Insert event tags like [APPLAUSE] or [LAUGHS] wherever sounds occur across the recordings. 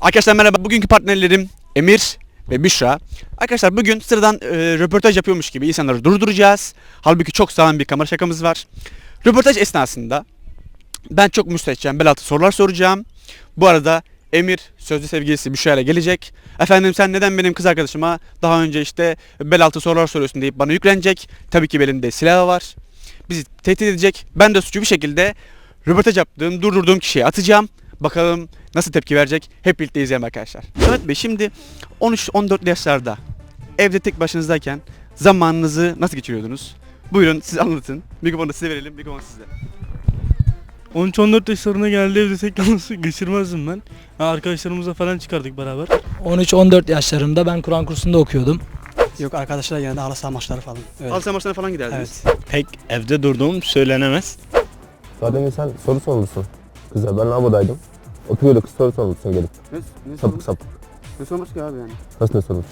Arkadaşlar merhaba. Bugünkü partnerlerim Emir ve Büşra. Arkadaşlar bugün sıradan e, röportaj yapıyormuş gibi insanları durduracağız. Halbuki çok sağlam bir kamera şakamız var. Röportaj esnasında ben çok müstehcen bel altı sorular soracağım. Bu arada Emir sözlü sevgilisi Büşra ile gelecek. Efendim sen neden benim kız arkadaşıma daha önce işte bel altı sorular soruyorsun deyip bana yüklenecek. Tabii ki belinde silahı var. Bizi tehdit edecek. Ben de suçu bir şekilde röportaj yaptığım, durdurduğum kişiye atacağım. Bakalım nasıl tepki verecek? Hep birlikte izleyelim arkadaşlar. Samet Bey şimdi 13-14 yaşlarda evde tek başınızdayken zamanınızı nasıl geçiriyordunuz? Buyurun siz anlatın. Mikrofonu da size verelim. Mikrofon sizde. 13-14 yaşlarına geldi evde tek yalnız [LAUGHS] geçirmezdim ben. Ha, arkadaşlarımızla falan çıkardık beraber. 13-14 yaşlarımda ben Kur'an kursunda okuyordum. Yok arkadaşlar genelde halı saha maçları falan. Evet. Halı saha maçlarına falan giderdiniz. Evet. Pek evde durduğum söylenemez. Zaten sen soru sormuşsun. Kıza ben lavabodaydım. Oturuyordu kız soru sormuşsun gelip. Ne, ne, Sapık sapık. ne sormuş ki abi yani? Nasıl ne sormuş?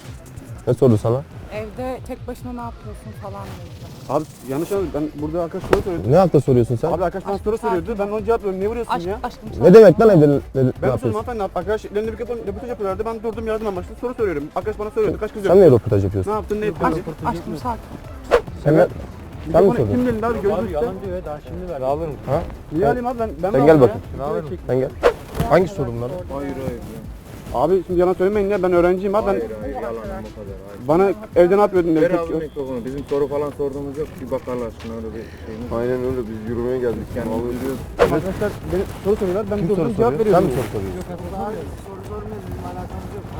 Ne sordu sana? Evde tek başına ne yapıyorsun falan dedi. Abi yanlış anladın. Ben burada arkadaş soru soruyordu. Ne hakla soruyorsun sen? Abi arkadaş bana soru soruyordu. Ben ona cevap veriyorum. Niye vuruyorsun Aşk, ya? aşkım Ne demek lan evde ne, ne, Ben de sordum yapıyorsun? hanımefendi arkadaş ellerinde mikrofon röportaj yapıyorlardı. Ben durdum yardım amaçlı soru soruyorum. Arkadaş bana soruyordu. Kaç kız Sen niye röportaj Ne yapıyorsun? yaptın ne ettin? Aşk, aşkım sakin. Sen, ne, sen mi sordun? Kim elinde abi gözlükte? diyor daha şimdi ver. Alırım. Ha? Niye alayım abi ben? ben Sen gel aldım bakayım. ya? Sen gel. Hangi soru bunlar? Abi şimdi yalan söylemeyin ya ben öğrenciyim abi ben bana evde ne yapıyordun dedi. Ver abi mikrofonu. Bizim soru falan sorduğumuz yok. Bir bakarlar şuna öyle bir şeyimiz. Aynen öyle biz yürümeye geldik. Kendimiz yürüyoruz. Arkadaşlar beni soru soruyorlar ben Kim soru cevap soruyor? Sen veriyorum. mi soru soruyorsun?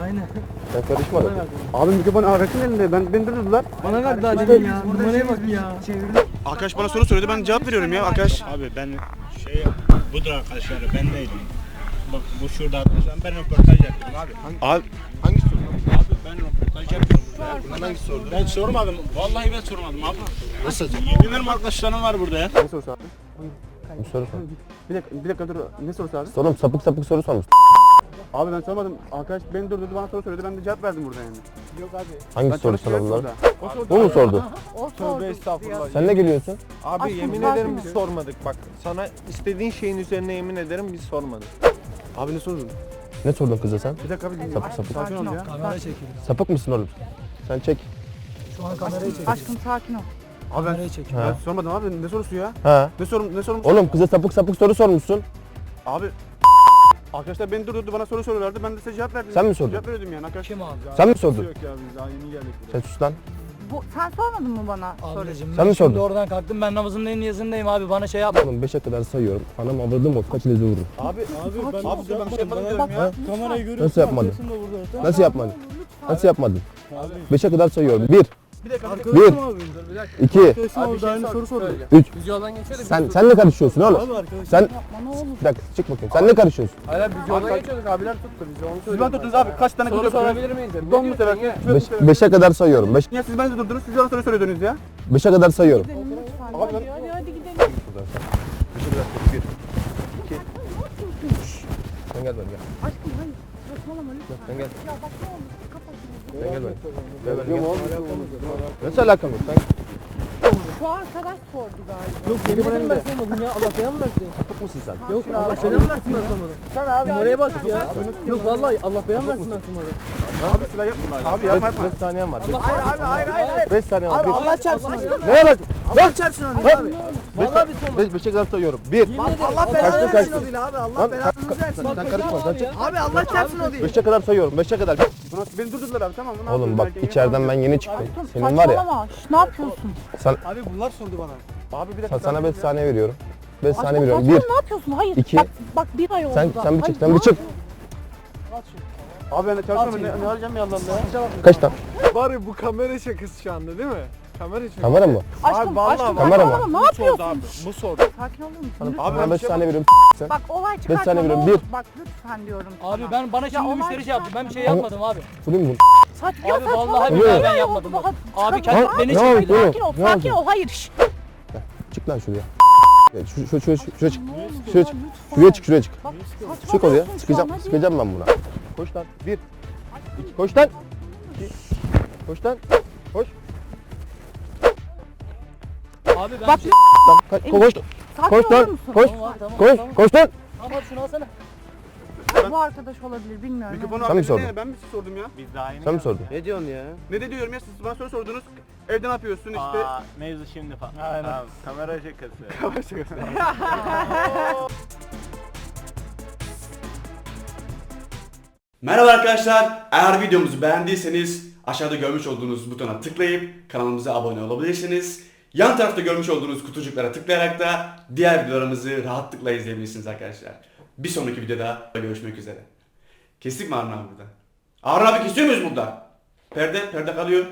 Aynen. Sen karışmadın. Abi mikrofon arkadaşın elinde ben beni durdurdular. Bana ver daha demin ya. Numaraya bak ya. Arkadaş bana soru soruyordu ben cevap veriyorum ya arkadaş. Abi ben şey budur arkadaşlar ben değilim. Bak bu şurada arkadaşlar ben röportaj yapıyorum abi. Abi Hangi soru? Abi ben röportaj yapıyorum. burada. Hangi soru? Ben sormadım. Vallahi ben sormadım abi. Nasıl? Yemin ederim arkadaşlarım var burada ya. ne sorusu abi? Bir soru sor. Bir dakika, bir dakika dur. Ne sorusu abi? Sorum sapık sapık soru sormuş. Abi ben sormadım. Arkadaş beni durdurdu bana soru söyledi. Ben de cevap verdim burada yani. Yok abi. Hangi Ben soru bunlar? burada. Bu mu sordu? O sordu. estağfurullah. Sen ne gülüyorsun? Abi Aşkım, yemin ederim biz sormadık bak. Sana istediğin şeyin üzerine yemin ederim biz sormadık. Abi ne sordun? Ne sordun kıza sen? Bir dakika abi. Sapık sapık. Sakin ol ya. Kamera çekiyor. Sapık mısın oğlum? Sen çek. Şu an kamerayı çekiyor. Aşkım sakin ol. Abi ben, Kamerayı çekiyor. ben Ha. sormadım abi. Ne sorusu ya? Ha. Ne sorum ne sorum? Oğlum kıza sapık sapık soru sormuşsun. Abi Arkadaşlar beni durdurdu bana soru soruyorlardı. Ben de size cevap verdim. Sen mi sordun? Cevap veriyordum yani arkadaş. Kim abi? Sen mi sordun? Yok ya biz daha yeni geldik. Sen sus lan. Bu, sen sormadın mı bana? Ablacım Sen mi şimdi sordun? oradan kalktım ben namazındayım niyazındayım abi bana şey yapma. Oğlum 5'e kadar sayıyorum. Anam avradım olsa kaç ilezi vururum. Abi Abi ben Abi ben bir şey yapmadım diyorum ya. lütfen. kamerayı görüyorsun. Nasıl yapmadın? burada. Nasıl yapmadın? Lütfen. Nasıl yapmadın? 5'e kadar sayıyorum. 1, bir dakika. bir dakika. Bir. Arkadaşım abi. 2, Arkadaşım Abi abi bir şey aynı sor- soru soruyor. 3. Biz yoldan geçiyorduk. Sen sen ne karışıyorsun oğlum? Abi arkadaşım. Sen Yapma ne olur. bir dakika çık bakayım. Sen ne karışıyorsun? Hayır biz yoldan geçiyorduk abiler tuttu bizi onu Siz bana tuttunuz abi. Kaç tane Soru sorabilir miyiz? Don mu 5 seversiniz? 5'e kadar sayıyorum. 5 Niye siz beni de durdunuz? Siz bana soru söylüyordunuz ya. 5'e kadar sayıyorum. Abi Hadi ben- hadi hadi gidelim. Sen gel böyle gel. Aşkım hayır. Saçmalama lütfen. Sen gel. Ya bak ne olur kapat şunu. Sen gel böyle. Gel böyle gel. Nasıl alakam yok? Sen Şu arkadaş sordu galiba. Yok yemin ederim ben sormadım ya. Allah belanı versin. sapık mısın sen? Yok Allah belanı versin ben sormadım. Sen abi. Numaraya bak ya. Yok vallahi Allah belanı versin ben sormadım. Abi silah yapma. Abi yapma yapma. 5 saniyen var. Hayır abi hayır hayır hayır. 5 saniyen var. Abi Allah çarpsın. Neye bak? Allah çarpsın onu abi. Vallahi bir sormadım. 5 5'e kadar sayıyorum. 1 Allah belanı versin o değil abi. Allah Lan belanı versin. sen karışma sen. Abi Allah çarpsın o değil. 5'e kadar sayıyorum. 5'e kadar. Beni durdurdular abi tamam mı? Ne Oğlum bak içeriden ben yeni çıktım. Senin var ya. ne yapıyorsun? Abi bunlar sordu bana. Abi bir dakika. Sana 5 saniye veriyorum. 5 saniye veriyorum. saçmalama 1 ne yapıyorsun? Hayır. iki. Bak, bak bir ay oldu. Sen da. sen bir Hayır, çık. Sen bir çık. Abi ben çalışıyorum. Ne, ne arayacağım ya Allah'ım ya. Kaç tane? Bari bu kamera şakası şu anda değil mi? Kamera şakası. Kamera mı? Aşkım, Abi vallahi aşkım bak. Kamera mı? saçmalama, Ne yapıyorsun? Abi bu sordu. Sakin olur musun? Abi ben 5 saniye veriyorum. Sen. Bak olay çıkartma saniye ne veriyorum. olur. Bir. Bak lütfen diyorum Abi sana. ben bana şimdi olay müşteri şey yaptı. Ben bir şey yapmadım abi. Vurayım bunu. Saç, ya Abi saçmalama. vallahi billahi Bir ben ay yapmadım oldu. Abi çıkar- kendi beni Ne oldu? çekmedi. Sakin ol, Ne sakin oldu? ol. Hayır. Çık lan şuraya. Ya Şu, şu, şu, şu, şuraya çık. Ne Şuraya ya, çık. lütfen. Şuraya çık, şuraya çık. Bak, Çık oraya. Çıkacağım, an, hadi. çıkacağım ben buna. Koş lan. Bir. İki. Koş lan. İki. Koş lan. Koş. Abi ben Bak, şey... Lan, kaç, Emin- koş. Sakin Koş olur lan. musun? Koş. Tamam abi tamam. Koş. Tamam. Koş lan. Tamam abi şunu alsana. Bu arkadaş olabilir bilmiyorum. Mikrofonu Sen mi sordun? ne? Ben mi sordum ya? Biz daha yeni Sen mi geldik. sordun? Ne diyorsun ya? Ne de diyorum ya siz bana soru sordunuz. Evde ne yapıyorsun işte. Aa, mevzu şimdi falan. Tamam, kamera şakası. [LAUGHS] Merhaba arkadaşlar. Eğer videomuzu beğendiyseniz aşağıda görmüş olduğunuz butona tıklayıp kanalımıza abone olabilirsiniz. Yan tarafta görmüş olduğunuz kutucuklara tıklayarak da diğer videolarımızı rahatlıkla izleyebilirsiniz arkadaşlar. Bir sonraki videoda görüşmek üzere. Kestik mi Harun abi burada? Harun abi kesiyor muyuz burada? Perde, perde kalıyor.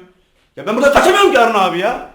Ya ben burada kaçamıyorum ki Harun abi ya.